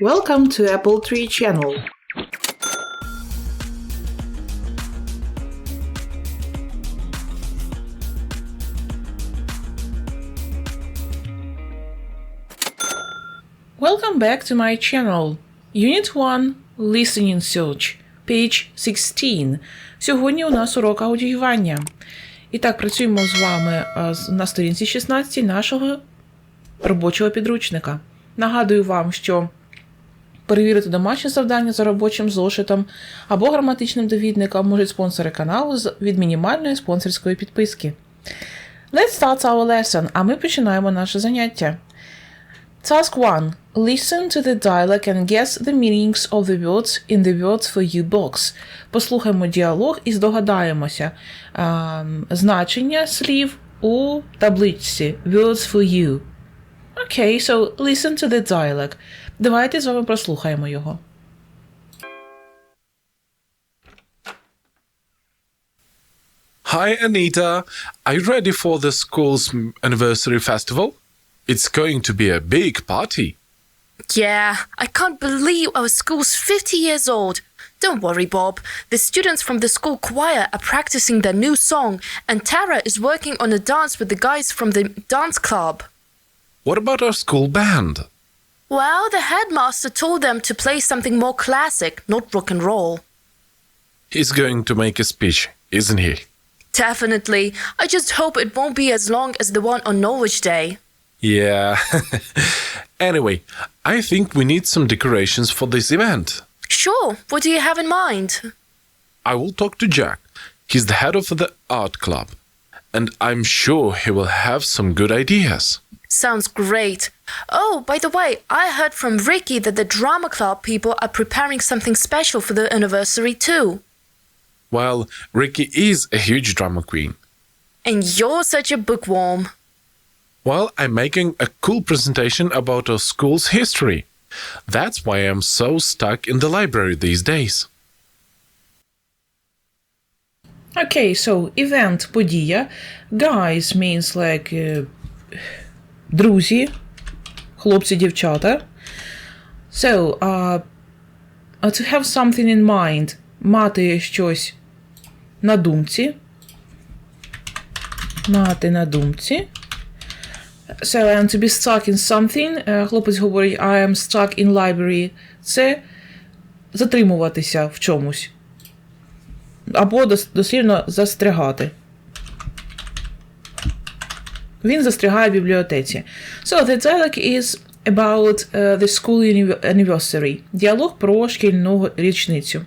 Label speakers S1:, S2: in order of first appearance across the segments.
S1: Welcome to Apple Tree Channel. Welcome back to my channel. Unit 1 Listening Search, page 16. Сьогодні у нас урок аудіювання. І так, працюємо з вами на сторінці 16 нашого робочого підручника. Нагадую вам, що перевірити домашнє завдання за робочим зошитом або граматичним довідником можуть спонсори каналу від мінімальної спонсорської підписки. Let's start our lesson, а ми починаємо наше заняття. Task 1. Listen to the dialogue and guess the meanings of the words in the words for you box. Послухаємо діалог і здогадаємося ем, значення слів у табличці Words for you. Окей, so listen to the dialogue. Давайте з вами прослухаємо його.
S2: Hi, Anita. Are you ready for the school's m- anniversary festival? It's going to be a big party.
S3: Yeah, I can't believe our school's 50 years old. Don't worry, Bob. The students from the school choir are practicing their new song, and Tara is working on a dance with the guys from the dance club.
S2: What about our school band?
S3: Well, the headmaster told them to play something more classic, not rock and roll.
S2: He's going to make a speech, isn't he?
S3: Definitely. I just hope it won't be as long as the one on Norwich Day.
S2: Yeah. anyway, I think we need some decorations for this event.
S3: Sure, what do you have in mind?
S2: I will talk to Jack. He's the head of the art club. And I'm sure he will have some good ideas.
S3: Sounds great. Oh, by the way, I heard from Ricky that the drama club people are preparing something special for the anniversary too.
S2: Well, Ricky is a huge drama queen.
S3: And you're such a bookworm.
S2: Well, I'm making a cool presentation about our school's history. That's why I'm so stuck in the library these days.
S1: Окей, so event подія. Guys means like е, друзі, хлопці, дівчата. So, uh, to have something in mind. Мати щось на думці. Мати на думці. So, and to be stuck in something. Е, Хлопець говорить I am stuck in library. Це затримуватися в чомусь або дос- дослівно застрягати. Він застрягає в бібліотеці. So, the dialogue is about uh, the school anniversary. Діалог про шкільну річницю.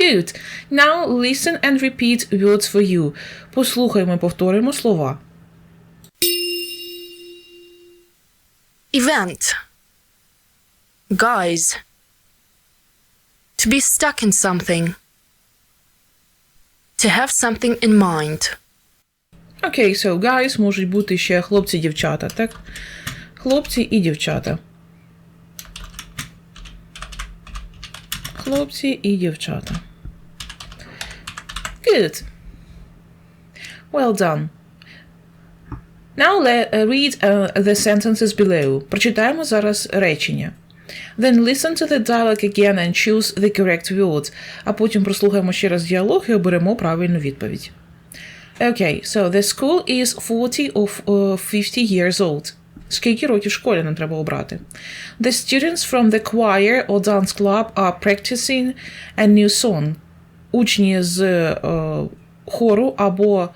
S1: Good. Now listen and repeat words for you. Послухаймо повторимо слова.
S3: Event. Guys. To be stuck in something. To have something in mind.
S1: Окей, so guys можуть бути ще хлопці-дівчата, так? Хлопці і дівчата. Хлопці і дівчата. Good. Well done. Now uh, read uh, the sentences below. Прочитаємо зараз речення. Then listen to the dialogue again and choose the correct words. А потім прослухаємо ще раз діалог і оберемо правильну відповідь. Okay, so the school is 40 or uh, 50 years old. Скільки років школі нам треба обрати? The students from the choir or dance club are practicing a new song. Учні з е, хору або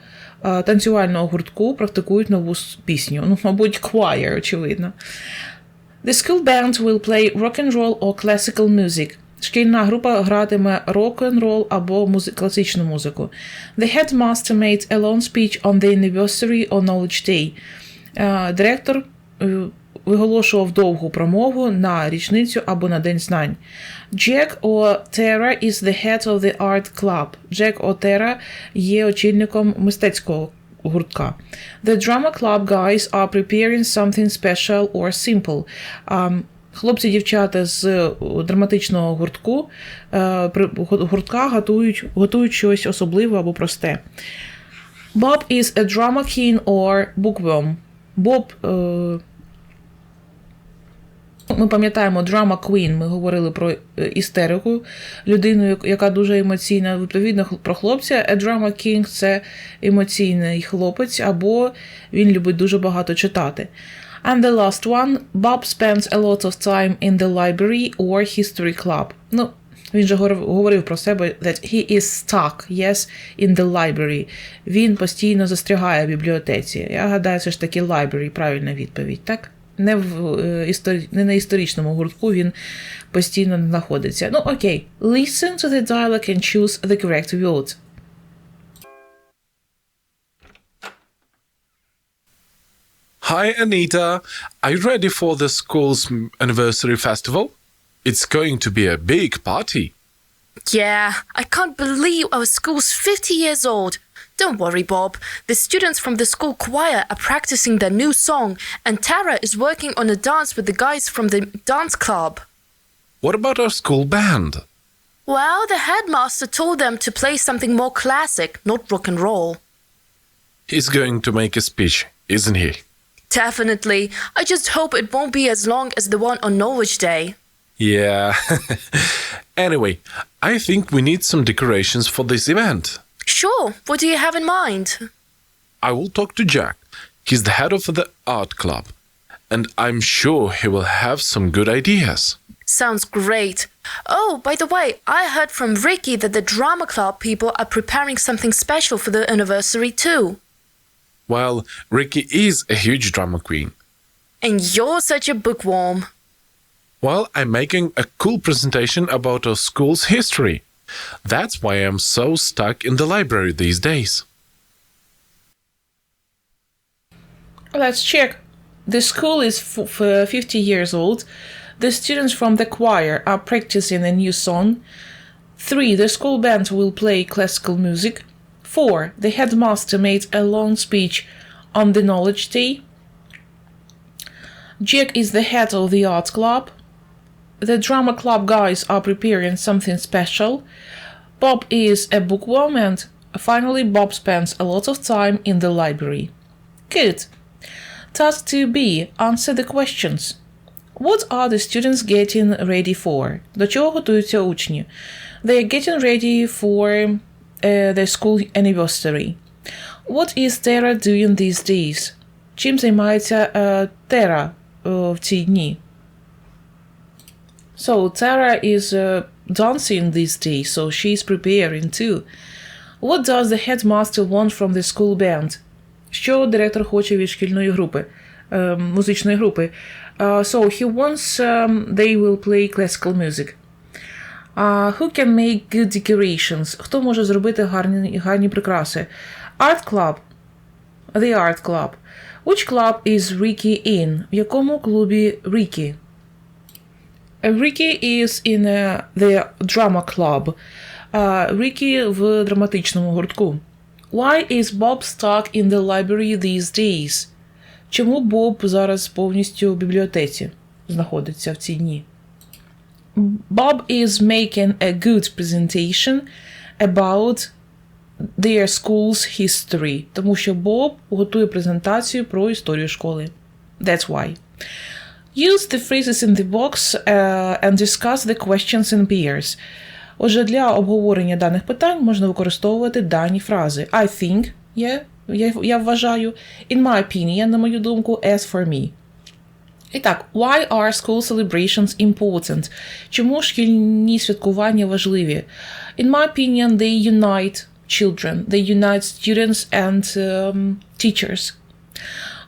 S1: е, танцювального гуртку практикують нову с- пісню. Ну, мабуть, choir, очевидно. The school band will play rock and roll or classical music. Шкільна група гратиме рок-н-рол або класичну музику. The headmaster made a long speech on the anniversary or knowledge day. Е, Директор е, виголошував довгу промову на річницю або на День знань. Tara is the head of the art club. Джек Tara є очільником мистецького гуртка. The drama club guys are preparing something special or simple. Um, Хлопці дівчата з е, драматичного гуртку е, гуртка готують, готують щось особливе або просте. Bob is a drama king or bookworm. Боб е, Ми пам'ятаємо Drama Queen, ми говорили про істерику, людину, яка дуже емоційна. Відповідно, про хлопця. A Drama King – це емоційний хлопець, або він любить дуже багато читати. And the last one, Bob spends a lot of time in the library or history club. Ну, він же говорив- про себе that he is stuck, yes, in the library. Він постійно застрягає в бібліотеці. Я гадаю, це ж таки library, правильна відповідь, так? Не, в, е, історі... не на історичному гуртку він постійно знаходиться. Ну, окей. Listen to the dialogue and choose the correct word.
S2: Hi, Anita. Are you ready for the school's anniversary festival? It's going to be a big party.
S3: Yeah, I can't believe our school's 50 years old. Don't worry, Bob. The students from the school choir are practicing their new song, and Tara is working on a dance with the guys from the dance club.
S2: What about our school band?
S3: Well, the headmaster told them to play something more classic, not rock and roll.
S2: He's going to make a speech, isn't he?
S3: Definitely. I just hope it won't be as long as the one on Norwich Day.
S2: Yeah. anyway, I think we need some decorations for this event.
S3: Sure, what do you have in mind?
S2: I will talk to Jack. He's the head of the art club, and I'm sure he will have some good ideas.
S3: Sounds great. Oh, by the way, I heard from Ricky that the drama club people are preparing something special for the anniversary too.
S2: Well, Ricky is a huge drama queen.
S3: And you're such a bookworm.
S2: Well, I'm making a cool presentation about our school's history. That's why I'm so stuck in the library these days.
S1: Let's check. The school is f- f- 50 years old. The students from the choir are practicing a new song. 3. The school band will play classical music. 4. The headmaster made a long speech on the Knowledge Day. Jack is the head of the art club. The drama club guys are preparing something special. Bob is a bookworm, and finally, Bob spends a lot of time in the library. Good. Task 2b. Answer the questions. What are the students getting ready for? До чого готуються учні? They are getting ready for uh, their school anniversary. What is Tara doing these days? Чим займається uh, Тера uh, в ці дні? So Tara is uh, dancing these days, so she's preparing too. What does the headmaster want from the school band? Що директор хоче від шкільної групи, е, музичної групи? Uh, so he wants um, they will play classical music. Uh, who can make good decorations? Хто може зробити гарні, гарні прикраси? Art club. The art club. Which club is Ricky in? В якому клубі Ricky? Uh, Ricky is in uh, the drama club. Uh, Ricky в драматичному гуртку. Why is Bob stuck in the library these days? Чому Боб зараз повністю в бібліотеці знаходиться в ці дні? Bob is making a good presentation about their school's history. Тому що Боб готує презентацію про історію школи. That's why. Use the phrases in the box uh, and discuss the questions in pairs. Отже, для обговорення даних питань можна використовувати дані фрази. I think, yeah, я, я вважаю, in my opinion, на мою думку, as for me. І так, why are school celebrations important? Чому шкільні святкування важливі? In my opinion, they unite children, they unite students and um, teachers.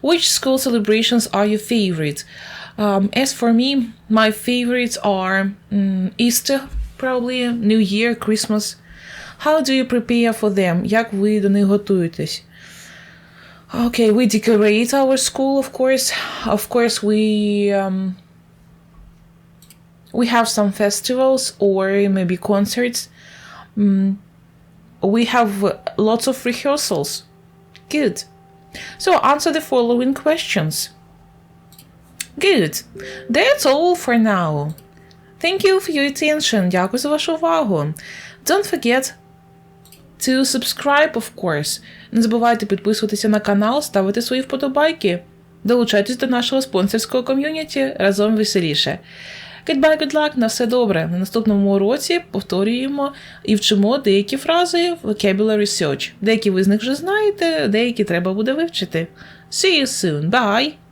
S1: Which school celebrations are your favorite? Um, as for me, my favorites are mm, Easter, probably, New Year, Christmas. How do you prepare for them? Як ви до них готуєтесь? Okay, we decorate our school, of course. Of course, we um, we have some festivals or maybe concerts. Mm, we have lots of rehearsals. Good. So answer the following questions. Good. That's all for now. Thank you for your attention. Дякую за вашу увагу. Don't forget to subscribe, of course. Не забувайте підписуватися на канал, ставити свої вподобайки. Долучайтесь до нашого спонсорського ком'юніті разом веселіше. Goodbye, good luck, на все добре. На наступному уроці повторюємо і вчимо деякі фрази vocabulary search. Деякі ви з них вже знаєте, деякі треба буде вивчити. See you soon. Bye!